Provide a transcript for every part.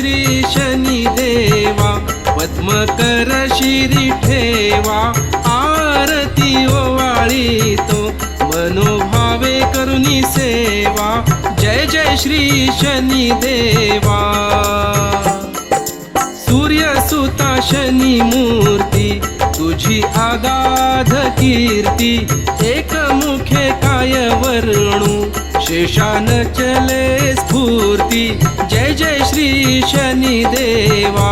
श्री शनी देवा पद्मकर शिरी ठेवा आरती ओवाळी तो मनोभावे करुणी सेवा जय जय श्री शनी देवा. सूर्य शनी मूर्ती तुझी आगाध कीर्ती एक मुखे काय वर्णू शेषान चले स्फूर्ती. जय जय श्री शनिदेवा.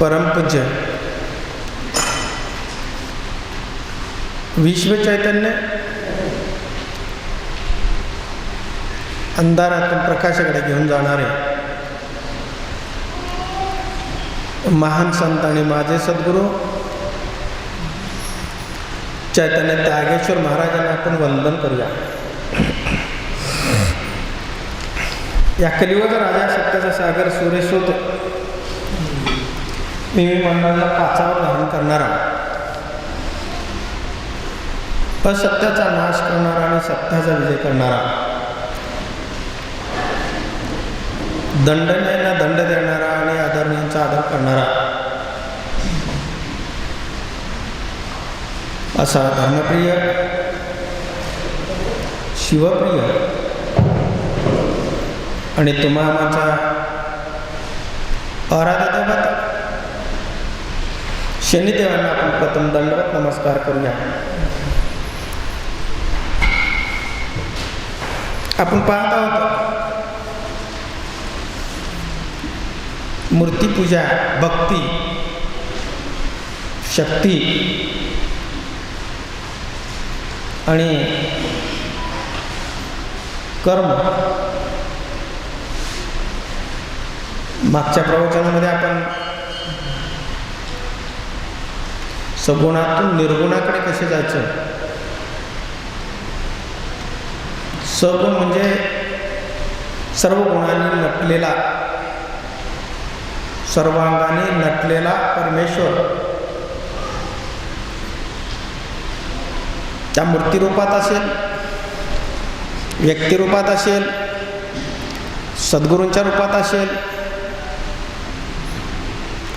परमपूज्य। विश्व चैतन्य। अंधारातून प्रकाशाकडे घेऊन जाणारे। महान संत आणि माझे सद्गुरू। चैतन्य त्यागेश्वर महाराजांना आपण वंदन करूया। या कलियुग राजा सत्याचा सागर सुरेशोत मी मंडळाला पाचावर धारण करणारा. असत्याचा नाश करणारा आणि सत्याचा विजय करणारा. दंडनीयांना दंड देणारा आणि आदरणीयांचा आदर करणारा. असा धर्मप्रिय शिवप्रिय आणि तुम्हा माझा आराध्य शनिदेवांना आपण प्रथम दंडवत नमस्कार करूया. आपण पाहत आहोत मूर्तीपूजा भक्ती शक्ती आणि कर्म. मागच्या प्रवचनामध्ये आपण सगुणातून निर्गुणाकडे कसे जायचं? सगुण म्हणजे सर्व गुणांनी नटलेला सर्वांगाने नटलेला परमेश्वर. त्या मूर्तिरूपात असेल व्यक्तिरूपात असेल सद्गुरूंच्या रूपात असेल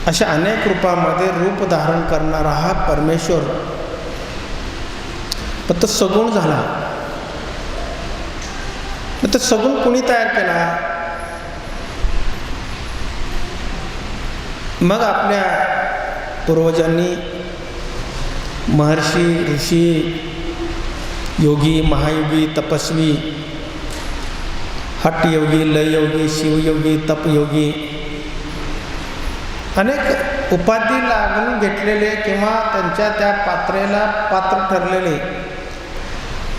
अशा अनेक रूपामध्ये रूप धारण करणारा हा परमेश्वर फक्त सगुण झाला. मग तो सगुण कोणी तयार केला? मग आपल्या पूर्वजांनी महर्षी ऋषी योगी महायोगी तपस्वी हटयोगी लययोगी शिवयोगी तपयोगी अनेक उपाधी लागून घेतलेले किंवा त्यांच्या त्या पात्रेला पात्र ठरलेले.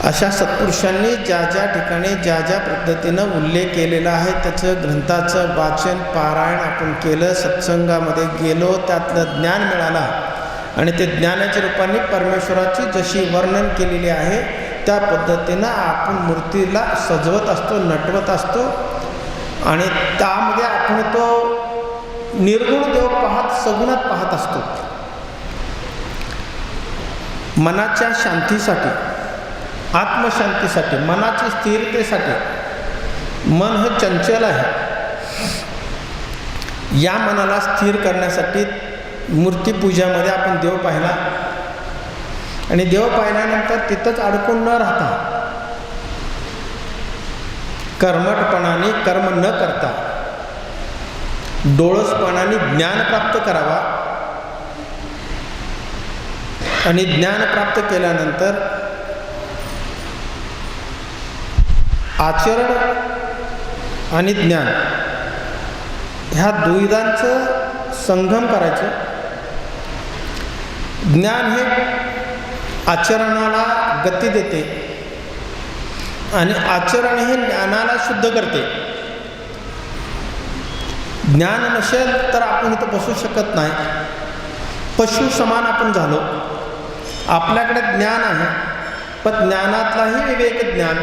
अशा सत्पुरुषांनी ज्या ज्या ठिकाणी ज्या ज्या पद्धतीनं उल्लेख केलेला आहे त्याचं ग्रंथाचं वाचन पारायण आपण केलं सत्संगामध्ये गेलो त्यातलं ज्ञान मिळाला. आणि ते ज्ञानाच्या रूपाने परमेश्वराची जशी वर्णन केलेली आहे त्या पद्धतीनं आपण मूर्तीला सजवत असतो नटवत असतो. आणि त्यामध्ये आपण तो निर्गुण देव पाहत सगुणात पाहत असतो. मनाच्या शांतीसाठी आत्मशांतीसाठी मनाच्या स्थिरतेसाठी मन हे चंचल आहे. या मनाला स्थिर करण्यासाठी मूर्तीपूजामध्ये आपण देव पाहिला. आणि देव पाहिल्यानंतर तिथंच अडकून न राहता कर्मटपणाने कर्म न करता डोळसपणाने ज्ञान प्राप्त करावा. आणि ज्ञान प्राप्त केल्यानंतर आचरण आणि ज्ञान ह्या दुविधांचं संगम करायचं. ज्ञान हे आचरणाला गती देते आणि आचरण हे ज्ञानाला शुद्ध करते. ज्ञान नसेल तर आपण इथं बसू शकत नाही. पशु समान आपण झालो. आपल्याकडे ज्ञान आहे. पण ज्ञानातलाही विवेक ज्ञान.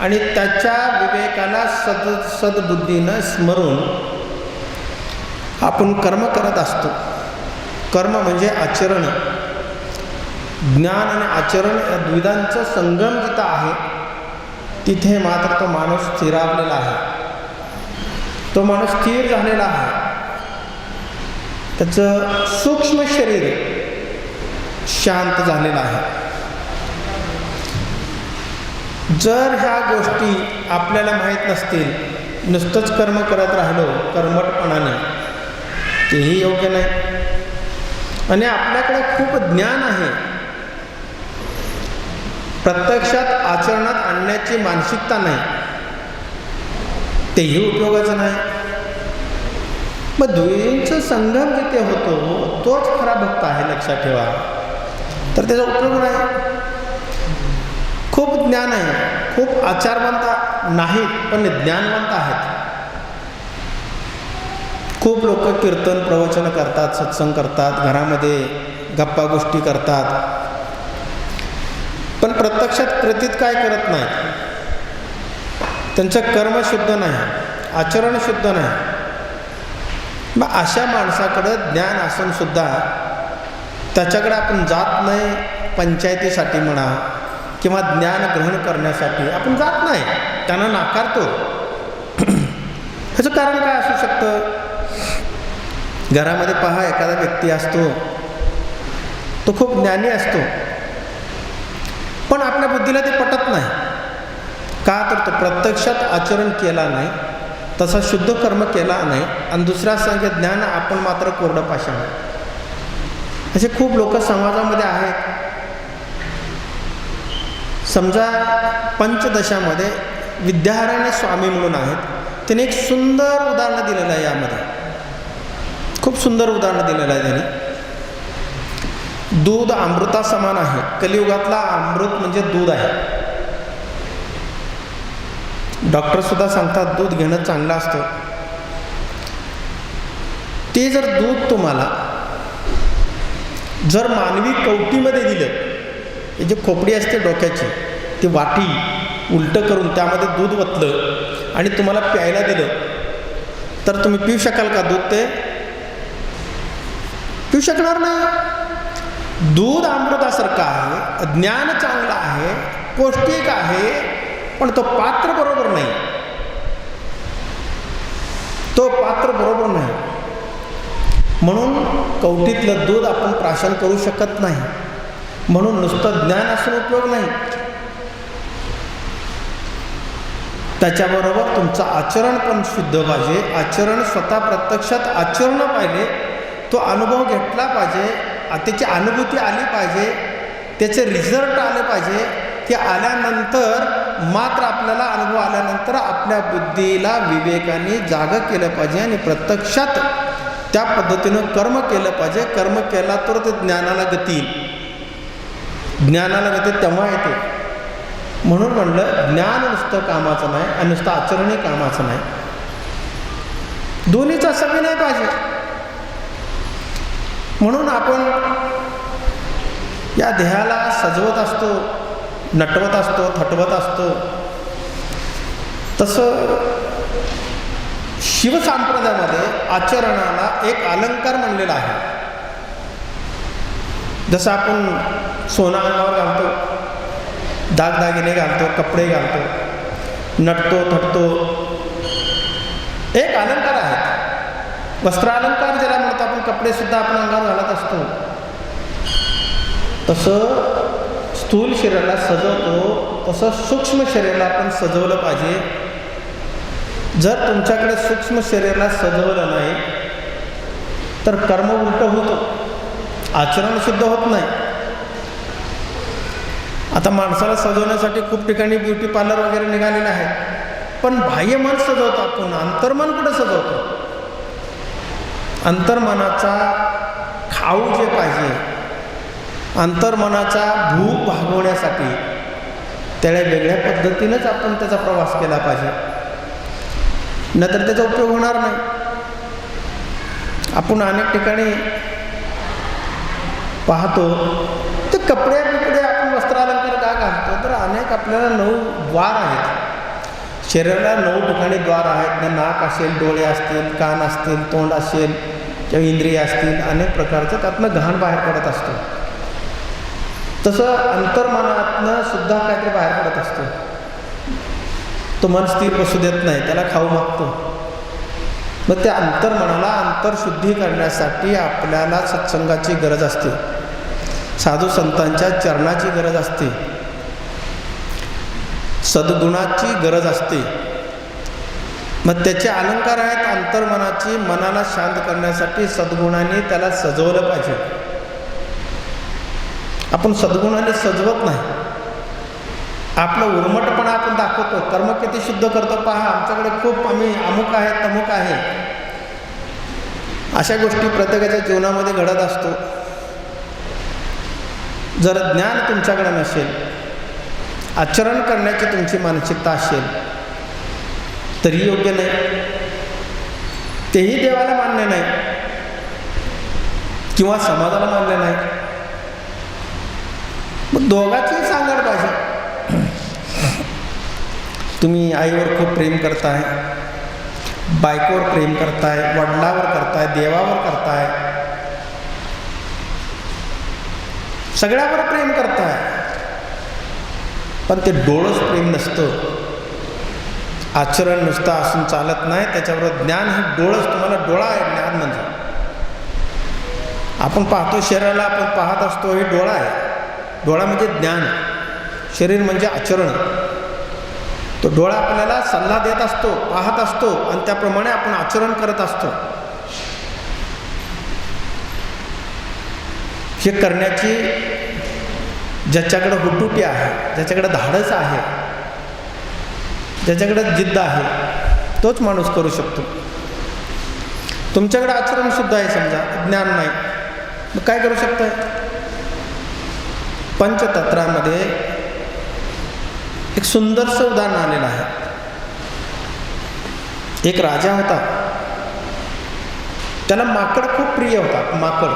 आणि त्याच्या विवेकाला सद सद्बुद्धीनं स्मरून आपण कर्म करत असतो. कर्म म्हणजे आचरण. ज्ञान आणि आचरण या द्विधांचं संगम जिथं आहे तिथे मात्र तो माणूस स्थिरावलेला आहे. तो माणूस स्थिर झालेला आहे. त्याचं सूक्ष्म शरीर शांत झालेलं आहे. जर ह्या गोष्टी आपल्याला माहीत नसतील नुसतंच कर्म करत राहिलो कर्मटपणाने तेही योग्य नाही. आणि आपल्याकडे खूप ज्ञान आहे. प्रत्यक्षात आचरणात आणण्याची मानसिकता नाही. तेही उपयोगाचं नाही. मग द्वयींचं संगम जिथे होतो तोच खरा भक्त आहे लक्षात ठेवा. तर त्याचा उपयोग नाही. खूप ज्ञान आहे खूप आचारवंत नाहीत पण ज्ञानवंत आहेत. खूप लोक कीर्तन प्रवचन करतात सत्संग करतात घरामध्ये गप्पा गोष्टी करतात. पण प्रत्यक्षात कृतीत काय करत नाहीत? त्यांचं कर्म शुद्ध नाही आचरण शुद्ध नाही. मग अशा माणसाकडं ज्ञान असूनसुद्धा त्याच्याकडं त्याच्याकडे आपण जात नाही पंचायतीसाठी म्हणा किंवा ज्ञान ग्रहण करण्यासाठी. आपण जात नाही त्यांना नाकारतो. ह्याचं कारण काय असू शकतं? घरामध्ये पहा एखादा व्यक्ती असतो तो खूप ज्ञानी असतो. पण आपल्या बुद्धीला ते पटत नाही. का तर तो प्रत्यक्षात आचरण केला नाही तसा शुद्ध कर्म केला नाही आणि दुसऱ्या संग ज्ञान आपण मात्र कोरडं पाषाण. असे खूप लोक समाजामध्ये आहेत. समजा पंचदशामध्ये विद्याहाराने स्वामी म्हणून आहेत. त्याने एक सुंदर उदाहरण दिलेलं आहे यामध्ये. खूप सुंदर उदाहरण दिलेलं आहे त्यांनी. दूध अमृता समान आहे. कलियुगातला अमृत म्हणजे दूध आहे. डॉक्टरसुद्धा सांगतात दूध घेणं चांगलं असतं. ते जर दूध तुम्हाला जर मानवी कवटीमध्ये दिलं हे जे खोपडी असते डोक्याची ती वाटी उलटं करून त्यामध्ये दूध वतलं आणि तुम्हाला प्यायला दिलं तर तुम्ही पिऊ शकाल का दूध ते? पिऊ शकणार नाही दूध अमृतासारखं आहे ज्ञान चांगलं आहे पौष्टिक आहे पण तो पात्र बरोबर नाही. तो पात्र बरोबर नाही. म्हणून कवटीतलं दूध आपण प्राशन करू शकत नाही. म्हणून नुसतं ज्ञान असून उपयोग नाही. त्याच्याबरोबर तुमचं आचरण पण शुद्ध पाहिजे. आचरण स्वतः प्रत्यक्षात आचरणं पाहिजे. तो अनुभव घेतला पाहिजे. त्याची अनुभूती आली पाहिजे. त्याचे रिझल्ट आले पाहिजे. की आल्यानंतर मात्र आपल्याला अनुभव आल्यानंतर आपल्या बुद्धीला विवेकाने जागं केलं पाहिजे आणि प्रत्यक्षात त्या पद्धतीनं कर्म केलं पाहिजे. कर्म केला तर ते ज्ञानाला गती ज्ञानाला गती तेव्हा येते. म्हणून म्हणलं ज्ञान नुसतं कामाचं नाही आणि नुसतं आचरणही कामाचं नाही. दोन्हीचा सगळी नाही पाहिजे. म्हणून आपण या देहाला सजवत असतो. नटवत असतो थटवत असतो. तसं शिवसंप्रदायामध्ये आचरणाला एक अलंकार म्हणलेला आहे. जसं आपण सोनं अंगावर घालतो दागदागिने घालतो कपडे घालतो नटतो थटतो. एक अलंकार आहेत वस्त्रालंकार ज्याला म्हणतो आपण कपडेसुद्धा आपण अंगावर घालत असतो. तसं स्थूल शरीराला सजवतो तसं सूक्ष्म शरीराला आपण सजवलं पाहिजे. जर तुमच्याकडे सूक्ष्म शरीराला सजवलं नाही तर कर्म उलट होतं. आचरण सिद्ध होत नाही. आता माणसाला सजवण्यासाठी खूप ठिकाणी ब्युटी पार्लर वगैरे निघालेले आहेत. पण बाह्य मन सजवतो आपण अंतर्मन कुठं सजवतो? अंतर्मनाचा खाऊ जे पाहिजे अंतर्मनाचा भूक भागवण्यासाठी त्याला वेगळ्या पद्धतीनंच आपण त्याचा प्रवास केला पाहिजे. नाहीतर त्याचा उपयोग होणार नाही. आपण अनेक ठिकाणी पाहतो ते कपड्या बिपडे आपण वस्त्रालंकार का घालतो? तर अनेक आपल्याला नऊ द्वार आहेत. शरीराला नऊ ठिकाणी द्वार आहेत. ना नाक असेल डोळे असतील कान असतील तोंड असेल किंवा इंद्रिय असतील अनेक प्रकारचं त्यातनं घाण बाहेर पडत असतो. तसं अंतर्मनातनं सुद्धा काहीतरी बाहेर पडत असतो. तो मन स्थिर बसू देत नाही त्याला खाऊ मागतो. मग त्या अंतर्मनाला अंतरशुद्धी करण्यासाठी आपल्याला सत्संगाची गरज असते. साधू संतांच्या चरणाची गरज असते. सद्गुणाची गरज असते. मग त्याचे अलंकार आहेत अंतर्मनाची मनाला शांत करण्यासाठी सद्गुणाने त्याला सजवलं पाहिजे. आपण सद्गुणाने सजवत नाही. आपलं उर्मटपणा आपण दाखवतो. कर्म किती शुद्ध करतो पहा. आमच्याकडे खूप आम्ही अमुक आहे तमुक आहे. अशा गोष्टी प्रत्येकाच्या जीवनामध्ये घडत असतो. जर ज्ञान तुमच्याकडे नसेल आचरण करण्याची तुमची मानसिकता असेल तरी योग्य नाही. तेही देवाला मान्य नाही. किंवा समाजाला मान्य नाही. मग दोघांची सांगड पाहिजे. तुम्ही आईवर खूप प्रेम करताय बायकोवर प्रेम करताय वडिलावर करताय देवावर करताय. सगळ्यावर प्रेम करताय. पण ते डोळंच प्रेम नसतं. आचरण नुसतं असून चालत नाही त्याच्याबरोबर ज्ञान हे डोळंच तुम्हाला डोळा आहे ज्ञान म्हणजे. आपण पाहतो शरीराला आपण पाहत असतो हे डोळा आहे. डोळा म्हणजे ज्ञान शरीर म्हणजे आचरण. तो डोळा आपल्याला सल्ला देत असतो पाहत असतो आणि त्याप्रमाणे आपण आचरण करत असतो. हे करण्याची ज्याच्याकडं हुटुटी आहे ज्याच्याकडं धाडस आहे ज्याच्याकडं जिद्द आहे तोच माणूस करू शकतो. तुमच्याकडे आचरणसुद्धा आहे समजा ज्ञान नाही. मग काय करू शकताय? पंचतंत्रामध्ये एक सुंदरसं उदाहरण आलेलं आहे. एक राजा होता. त्याला माकड खूप प्रिय होता माकड.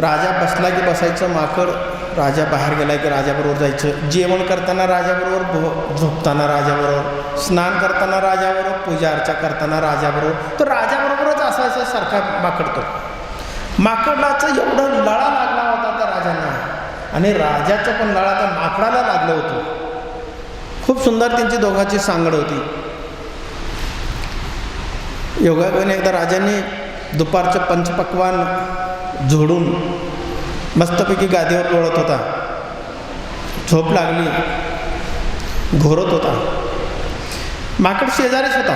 राजा बसला की बसायचं माकड राजा बाहेर गेला की राजाबरोबर जायचं. जेवण करताना राजाबरोबर भो झोपताना राजाबरोबर स्नान करताना राजाबरोबर पूजा अर्चा करताना राजाबरोबर तो राजाबरोबरच असायचा सारखा माकड तो. माकडाचं एवढं लळा लागला आणि राजाच्या पण लळा त्या माकडाला लागलं होतं. खूप सुंदर त्यांची दोघांची सांगड होती. योगायोगाने एकदा राजांनी दुपारचं पंचपक्वान झोडून मस्तपैकी गादीवर लोळत होता. झोप लागली. घोरत होता. माकड शेजारीच होता.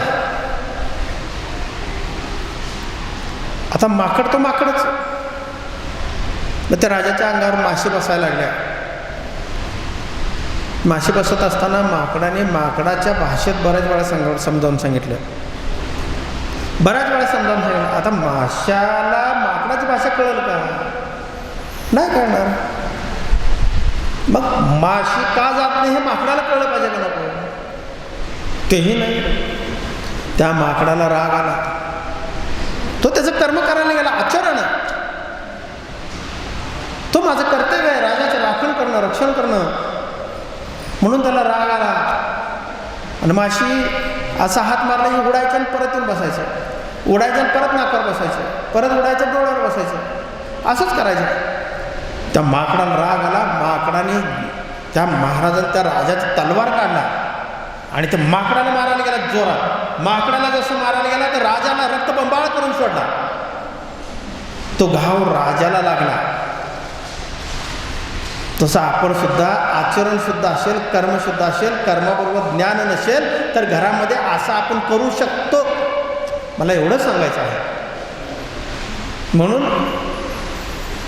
आता माकड तो माकडच. मग त्या राजाच्या अंगावर माशी बसायला लागल्या. माशी बसत असताना माकडाने माकडाच्या भाषेत बऱ्याच वेळा सांग समजावून सांगितलं. बऱ्याच वेळा समजावून सांगितलं. आता माशाला माकडाची भाषा कळेल का? नाही कळणार. मग माशी का जात नाही हे माकडाला कळलं पाहिजे का नको? तेही नाही त्या माकडाला राग आला. तो त्याचं कर्म करायला गेला. आचरण. तो माझं कर्तव्य आहे राजाचं राखण करणं रक्षण करणं. म्हणून त्याला राग आला. आणि माशी असा हात मारला की उडायचं आणि परत येऊन बसायचं. उडायचं आणि परत नाकावर बसायचं. परत उडायचं डोळ्यावर बसायचं. असंच करायचं. त्या माकडाला राग आला. माकडाने त्या महाराजाने त्या राजाचा तलवार काढला. आणि त्या माकडाला मारायला गेला जोरात. माकडाला जसं मारायला गेला तर राजाला रक्तबंबाळ करून सोडला. तो घाव राजाला लागला. तसं आपण सुद्धा आचरण सुद्धा असेल कर्मसुद्धा असेल कर्माबरोबर ज्ञान नसेल तर घरामध्ये असं आपण करू शकतो. मला एवढं सांगायचं आहे. म्हणून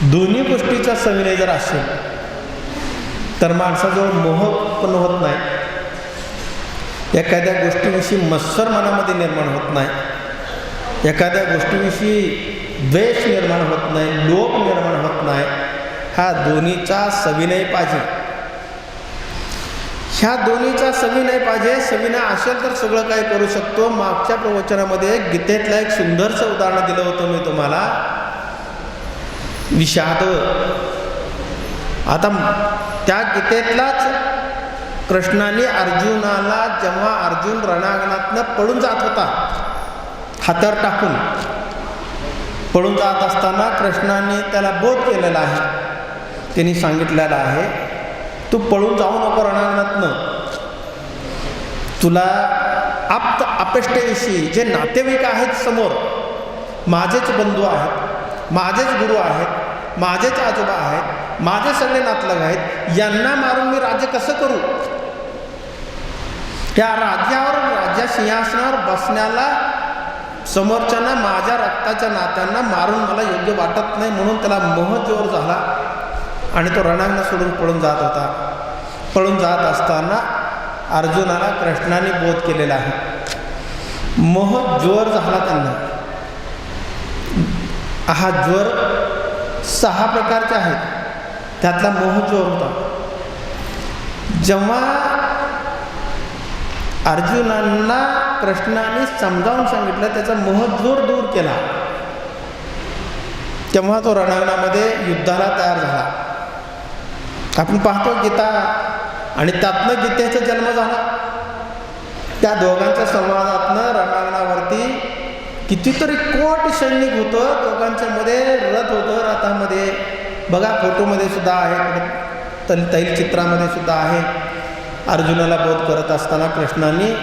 दोन्ही गोष्टीचा सविनय जर असेल तर माणसाजवळ मोह पण होत नाही. एखाद्या गोष्टीविषयी मत्सर मनामध्ये निर्माण होत नाही. एखाद्या गोष्टीविषयी द्वेष निर्माण होत नाही लोक निर्माण होत नाही. हा दोन्हीचा सविनय पाहिजे. ह्या दोन्हीचा सविनय पाहिजे. सविनय असेल तर सगळं काही करू शकतो. मागच्या प्रवचनामध्ये गीतेतलं एक सुंदरचं उदाहरण दिलं होतं मी तुम्हाला. विषाद. आता त्या गीतेतलाच कृष्णाने अर्जुनाला जेव्हा अर्जुन रणांगणातनं पळून जात होता हातर टाकून पळून जात असताना कृष्णाने त्याला बोध केलेला आहे. त्यांनी सांगितलेलं आहे तू पळून जाऊ नको रणांगणातनं. तुला आप्त अपेष्टेविषयी जे नातेवाईक आहेत समोर माझेच बंधू आहेत माझेच गुरु आहेत माझेच आजोबा आहेत माझे सगळे नातलग आहेत यांना मारून मी राज्य कसं करू? त्या राज्यावर राज्या सिंहासनावर बसण्याला समोरच्यांना माझ्या रक्ताच्या नात्यांना मारून मला योग्य वाटत नाही म्हणून त्याला मोह जोर झाला. आणि तो रणांगण सोडून पळून जात होता. पळून जात असताना अर्जुनाला कृष्णाने बोध केलेला आहे. मोह ज्वर झाला त्यांना. हा ज्वर सहा प्रकारचे आहेत. त्यातला मोह ज्वर होता. जेव्हा अर्जुनांना कृष्णाने समजावून सांगितलं त्याचा मोह जोर दूर केला तेव्हा तो रणांगणामध्ये युद्धाला तयार झाला. आपण पाहतो गीता आणि त्यातनं गीतेचा जन्म झाला. त्या दोघांच्या संवादातनं रणांगणावरती कितीतरी कोट सैनिक होतं. दोघांच्या मध्ये रथ होतं रथामध्ये. बघा फोटोमध्ये सुद्धा आहे. तल चित्रामध्ये सुद्धा आहे. अर्जुनाला बोध करत असताना कृष्णाने.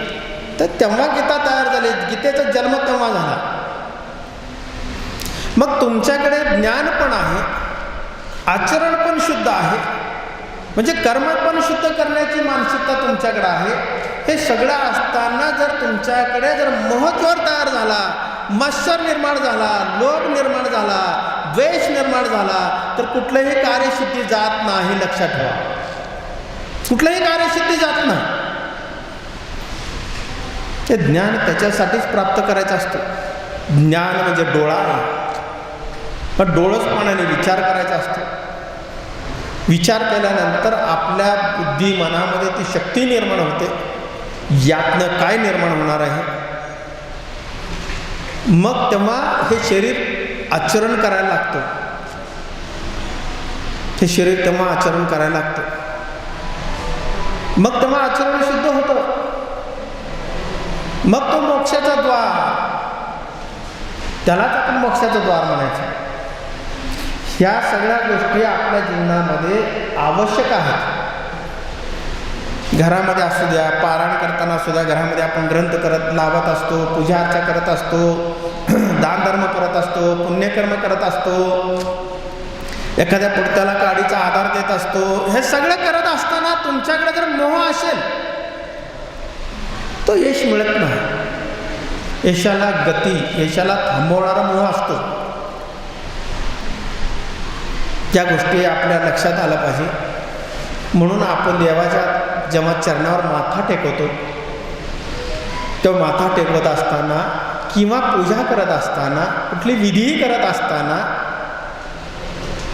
तर तेव्हा गीता तयार झाली. गीतेचा जन्म तेव्हा झाला. मग तुमच्याकडे ज्ञान पण आहे. आचरण पण शुद्ध आहे. म्हणजे कर्म पण शुद्ध करण्याची मानसिकता तुमच्याकडे आहे. हे सगळं असताना जर तुमच्याकडे जर महत्वर तयार झाला मत्सर निर्माण झाला लोभ निर्माण झाला द्वेष निर्माण झाला तर कुठलंही कार्यसिद्धी जात नाही लक्षात ठेवा. कुठलंही कार्यसिद्धी जात नाही. ते ज्ञान त्याच्यासाठीच प्राप्त करायचं असतं. ज्ञान म्हणजे डोळा. आहे पण डोळसपणाने विचार करायचा असतो. विचार केल्यानंतर आपल्या बुद्धी मनामध्ये ती शक्ती निर्माण होते. यातनं काय निर्माण होणार आहे? मग तेव्हा हे शरीर आचरण करायला लागतं. हे शरीर तेव्हा आचरण करायला लागतं. मग तेव्हा आचरण शुद्ध होतं. मग तो मोक्षाचा द्वार. त्यालाच आपण मोक्षाचं द्वार म्हणायचं. या सगळ्या गोष्टी आपल्या जीवनामध्ये आवश्यक आहेत. घरामध्ये असू द्या पारायण करताना असू द्या घरामध्ये आपण ग्रंथ करत लावत असतो पूजा अर्चा करत असतो दानधर्म करत असतो पुण्यकर्म करत असतो एखाद्या पुढत्याला काडीचा आधार देत असतो हे सगळं करत असताना तुमच्याकडे जर मोह असेल तो यश मिळत नाही. यशाला गती यशाला थांबवणारा मोह असतो. त्या गोष्टी आपल्या लक्षात आल्या पाहिजे. म्हणून आपण देवाच्या जेव्हा चरणावर माथा टेकवतो तेव्हा माथा टेकवत असताना किंवा पूजा करत असताना कुठली विधीही करत असताना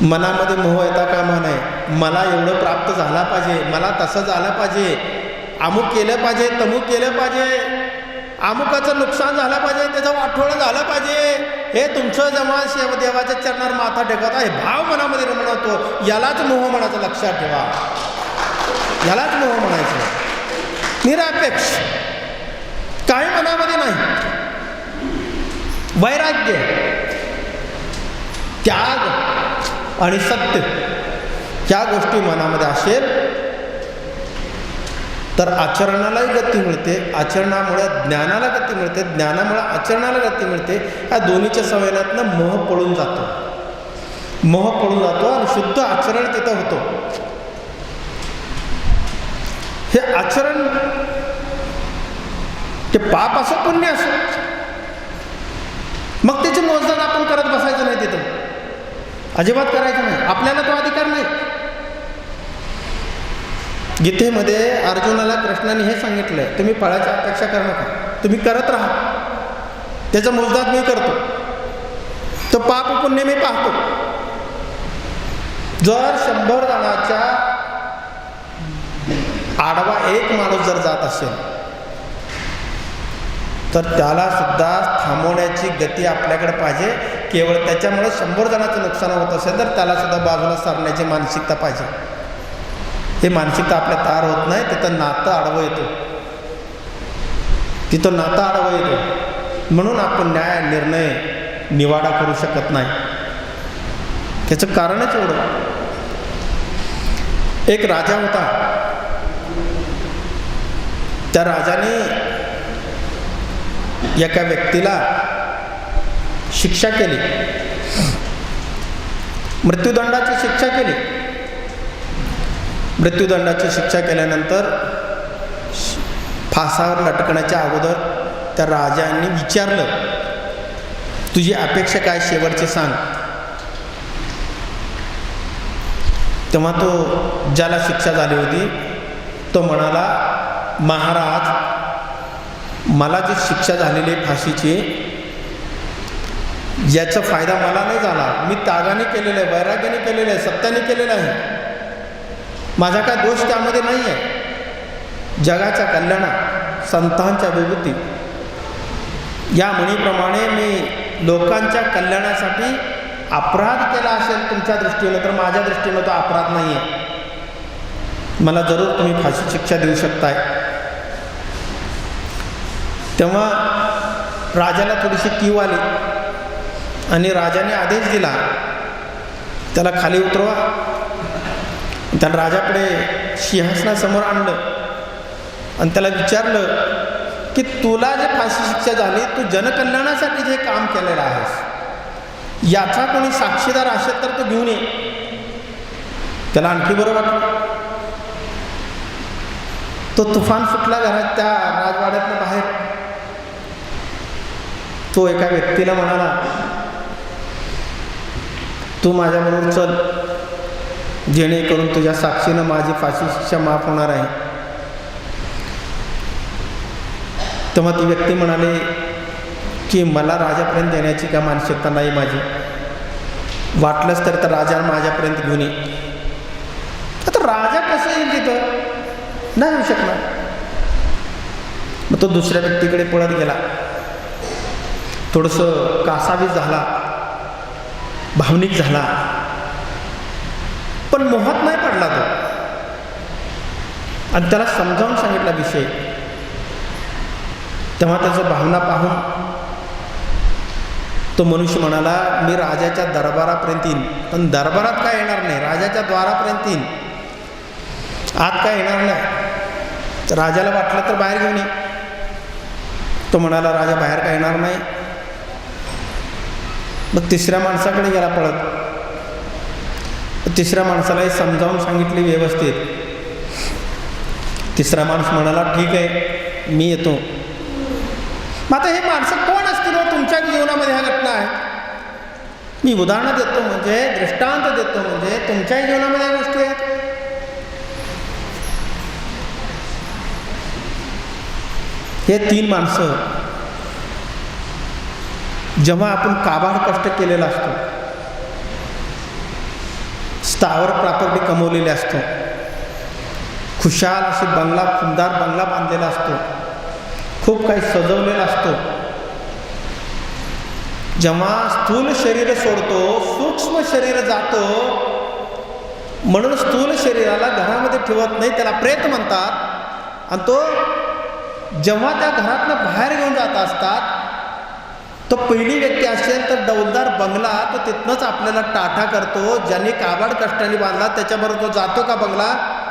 मनामध्ये मोह येता कामा नये. मला एवढं प्राप्त झाला पाहिजे मला तसं झालं पाहिजे अमुक केलं पाहिजे तमुक केलं पाहिजे अमुकाचं नुकसान झालं पाहिजे त्याचं वाठोळं झालं पाहिजे. हे तुमचं जेव्हा शेव देवाच्या चरणावर माथा टेकवता हे भाव मनामध्ये रमण होतो यालाच मोह म्हणायचं लक्षात ठेवा. यालाच मोह म्हणायचं. निरापेक्ष. काही मनामध्ये नाही. वैराग्य. त्याग आणि सत्य. या गोष्टी मनामध्ये असेल तर आचरणालाही गती मिळते आचरणामुळे ज्ञानाला गती मिळते ज्ञानामुळे आचरणाला गती मिळते या दोन्हीच्या संवेदनातनं मोह पळून जातो. मोह पळून जातो आणि शुद्ध आचरण तिथं होतो. हे आचरण ते पाप असो पुण्य असो मग त्याची मोजदान आपण करत बसायचं नाही तिथं. अजिबात करायचं नाही. आपल्याला तो अधिकार नाही. गीतेमध्ये अर्जुनाला कृष्णाने हे सांगितलंय तुम्ही फळाची अपेक्षा करू नका. तुम्ही करत राहा. त्याचा मोजदाद मी करतो. तो पाप पुण्य मी पाहतो. जर शंभर जणाच्या आडवा एक माणूस जर जात असेल तर त्याला सुद्धा थांबवण्याची गती आपल्याकडे पाहिजे. केवळ त्याच्यामुळे शंभर जणांचं नुकसान होत असेल तर त्याला सुद्धा बाजूला सारण्याची मानसिकता पाहिजे. हे मानसिकता आपल्या तयार होत नाही तिथं नातं आडवं येतो. तिथं नातं आडवं येतो. म्हणून आपण न्याय निर्णय निवाडा करू शकत नाही. त्याचं कारणच एवढं. एक राजा होता. त्या राजाने एका व्यक्तीला शिक्षा केली. मृत्यूदंडाची शिक्षा केली. मृत्यूदंडाची शिक्षा केल्यानंतर फासावर लटकण्याच्या अगोदर त्या राजांनी विचारलं तुझी अपेक्षा काय शेवटची सांग. तेव्हा तो ज्याला शिक्षा झाली होती तो म्हणाला महाराज मला जी शिक्षा झालेली आहे फाशीची याचा फायदा मला नाही झाला. मी तागाने केलेलं आहे वैराग्याने केलेलं आहे सत्याने केलेलं आहे. माझा काय दोष त्यामध्ये नाही आहे जगाच्या कल्याणा संतांच्या विभूती. या म्हणीप्रमाणे मी लोकांच्या कल्याणासाठी अपराध केला असेल तुमच्या दृष्टीनं तर माझ्या दृष्टीनं तो अपराध नाही आहे मला जरूर तुम्ही फाशी शिक्षा देऊ शकताय. तेव्हा राजाला थोडीशी कीव आली आणि राजाने आदेश दिला त्याला खाली उतरवा. त्यानं राजाकडे सिंहासनासमोर आणलं. आणि त्याला विचारलं की तुला जे फाशी शिक्षा झाली तू जनकल्याणासाठी जे काम केलेलं आहेस याचा कोणी साक्षीदार असेल तर तो घेऊन ये. त्याला आणखी बरं वाटलं. तो तुफान फुटला घरात त्या राजवाड्यातनं बाहेर. तो एका व्यक्तीला म्हणाला तू माझ्याबरोबर चल. जेणेकरून तुझ्या साक्षीनं माझी फाशी शिक्षा माफ होणार आहे. तेव्हा ती व्यक्ती म्हणाले की मला राजापर्यंत देण्याची का मानसिकता नाही माझी. वाटलंच तर तर राजा माझ्यापर्यंत घेऊन ये. आता राजा कसं येईल तिथं? नाही येऊ शकणार. मग तो दुसऱ्या व्यक्तीकडे पळत गेला. थोडंसं कासावीस झाला. भावनिक झाला. पण मोहात नाही पडला तो. आणि त्याला समजावून सांगितला विषय. तेव्हा त्याचं भावना पाहून तो मनुष्य म्हणाला मी राजाच्या दरबारापर्यंत येईन. पण दरबारात काय येणार नाही? राजाच्या द्वारापर्यंत येईन. आत काय येणार नाही? राजाला वाटलं तर बाहेर घेऊन ये. तो म्हणाला राजा बाहेर काय येणार नाही? मग तिसऱ्या माणसाकडे गेला पळत. तिसऱ्या माणसालाही समजावून सांगितले व्यवस्थित. तिसरा माणूस म्हणाला ठीक आहे मी येतो. मग आता हे माणसं कोण असतील हो तुमच्या जीवनामध्ये ह्या घटना आहेत मी उदाहरणं देतो म्हणजे दृष्टांत देतो म्हणजे तुमच्याही जीवनामध्ये ह्या गोष्टी आहेत? हे तीन माणसं जेव्हा आपण काबाड कष्ट केलेला असतो स्थावर प्रॉपर्टी कमवलेली असतो. खुशाल अशी बंगला सुंदर बंगला बांधलेला असतो. खूप काही सजवलेला असतो. जेव्हा स्थूल शरीर सोडतो सूक्ष्म शरीर जातो म्हणून स्थूल शरीराला घरामध्ये ठेवत नाही त्याला प्रेत म्हणतात. आणि तो जेव्हा त्या घरातनं बाहेर घेऊन जात असतात तो पहिली व्यक्ती असेल तर डौलदार बंगला तो तिथनंच आपल्याला टाटा करतो. ज्याने काबाड कष्टाने बांधला त्याच्याबरोबर तो जातो का बंगला?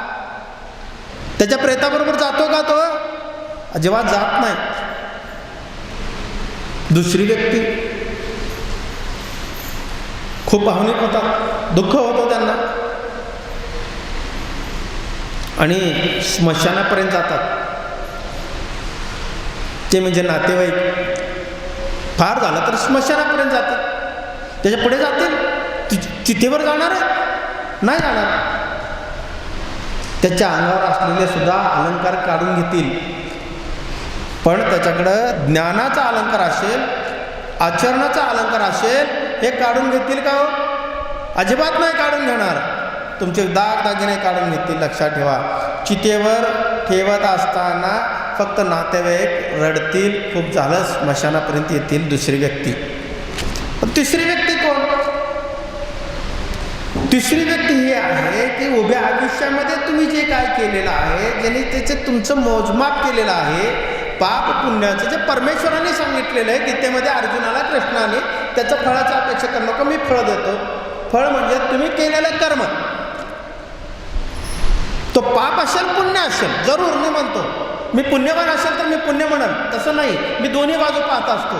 त्याच्या प्रेताबरोबर जातो का तो? जेव्हा जात नाही. दुसरी व्यक्ती खूप भावनिक होतात दुःख होतं त्यांना. आणि स्मशानापर्यंत जातात. ते म्हणजे नातेवाईक. फार झालं तर स्मशानापर्यंत जातात त्याच्या पुढे जातील. ति- चितेवर जाणार आहे नाही जाणार. त्याच्या अंगावर असलेले सुद्धा अलंकार काढून घेतील. पण त्याच्याकडं ज्ञानाचा अलंकार असेल आचरणाचा अलंकार असेल हे काढून घेतील का हो? अजिबात नाही काढून घेणार. तुमचे दाग दागिने काढून घेतील. लक्षात ठेवा. चितेवर ठेवत असताना फक्त नातेवाईक रडतील खूप झालं स्मशानापर्यंत येतील दुसरी व्यक्ती. तिसरी व्यक्ती कोण? तिसरी व्यक्ती ही आहे की उभ्या आयुष्यामध्ये तुम्ही जे काय केलेलं आहे ज्याने त्याचे तुमचं मोजमाप केलेलं आहे पाप पुण्याचं जे परमेश्वराने सांगितलेलं आहे गीतेमध्ये अर्जुनाला कृष्णाने त्याचं फळाचा अपेक्षा करू नका मी फळ देतो. फळ म्हणजे तुम्ही केलेलं कर्म. तो पाप असेल पुण्य असेल जरूर मी म्हणतो. मी पुण्यवान असेल तर मी पुण्य म्हणल तसं नाही. मी दोन्ही बाजू पाहत असतो.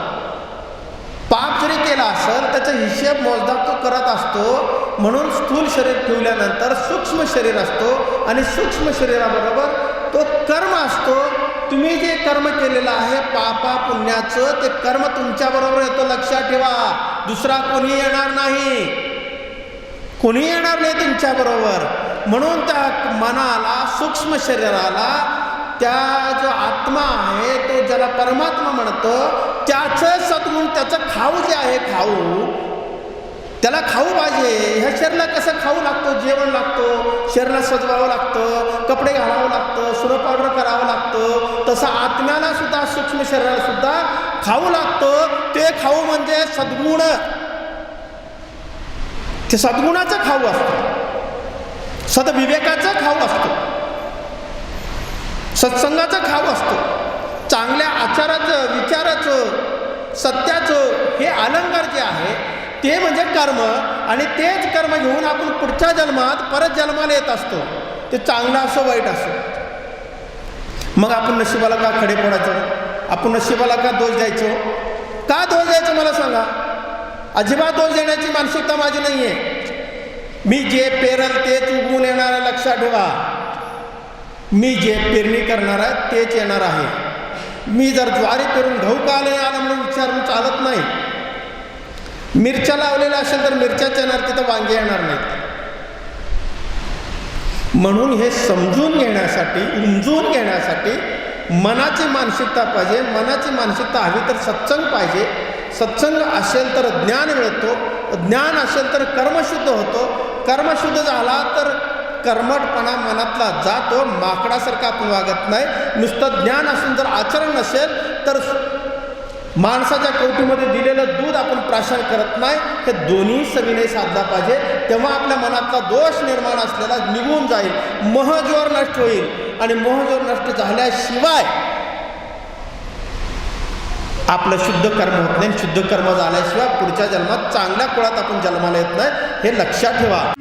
पाप जरी केला असेल त्याचा हिशेब मोजदाब तो करत असतो. म्हणून स्थूल शरीर ठेवल्यानंतर सूक्ष्म शरीर असतो आणि सूक्ष्म शरीराबरोबर तो कर्म असतो. तुम्ही जे कर्म केलेलं आहे पापा पुण्याचं ते कर्म तुमच्याबरोबर येतो. लक्षात ठेवा. दुसरा कोणी येणार नाही. कोणी येणार नाही तुमच्याबरोबर म्हणून त्या मनाला सूक्ष्म शरीराला त्या जो आत्मा आहे तो ज्याला परमात्मा म्हणतो त्याचं सद्गुण त्याचं खाऊ जे आहे खाऊ. त्याला खाऊ पाहिजे. ह्या शरीराला कसं खाऊ लागतो? जेवण लागतो. शरीराला सजवावं लागतं. कपडे घालावं लागतं. सुरं पावडर करावं लागतं. तसं आत्म्याला सुद्धा सूक्ष्म शरीराला सुद्धा खाऊ लागतं. ते खाऊ म्हणजे सद्गुण. ते सद्गुणाचं खाऊ असतं. सदविवेकाचं खाऊ असतं. सत्संगाचं खाव असतो. चांगल्या आचाराचं विचाराचं सत्याचं हे अलंकार जे आहे ते म्हणजे कर्म आणि तेच कर्म घेऊन आपण पुढच्या जन्मात परत जन्माला येत असतो. ते चांगलं असो वाईट असो. मग आपण नशिबाला का खडे पडायचं? आपण नशिबाला का दोष द्यायचो? का दोष द्यायचं मला सांगा? अजिबात दोष देण्याची मानसिकता माझी नाही आहे मी जे पेरल तेच उगवून येणारा लक्षात ठेवा. मी जे पेरणी करणार आहे तेच येणार आहे. मी जर ज्वारी पेरून गहू का आले आलं म्हणून विचारून चालत नाही. मिरच्या लावलेल्या असेल तर मिरच्याच येणार तिथं वांगे येणार नाहीत. म्हणून हे समजून घेण्यासाठी उमजून घेण्यासाठी मनाची मानसिकता पाहिजे. मनाची मानसिकता हवी तर सत्संग पाहिजे. सत्संग असेल तर ज्ञान मिळतो. ज्ञान असेल तर कर्मशुद्ध होतो. कर्मशुद्ध झाला तर कर्मटपणा मनातला जातो माकडासारखा आपण वागत नाही. नुसतं ज्ञान असून जर आचरण नसेल तर माणसाच्या कवटीमध्ये दिलेलं दूध आपण प्राशन करत नाही. हे दोन्ही सविनय साधला पाहिजे. तेव्हा आपल्या मनातला दोष निर्माण असलेला निघून जाईल. महजोर नष्ट होईल. आणि महजोर नष्ट झाल्याशिवाय आपलं शुद्ध कर्म होत नाही. शुद्ध कर्म झाल्याशिवाय पुढच्या जन्मात चांगल्या कुळात आपण जन्माला येत नाही. हे लक्षात ठेवा.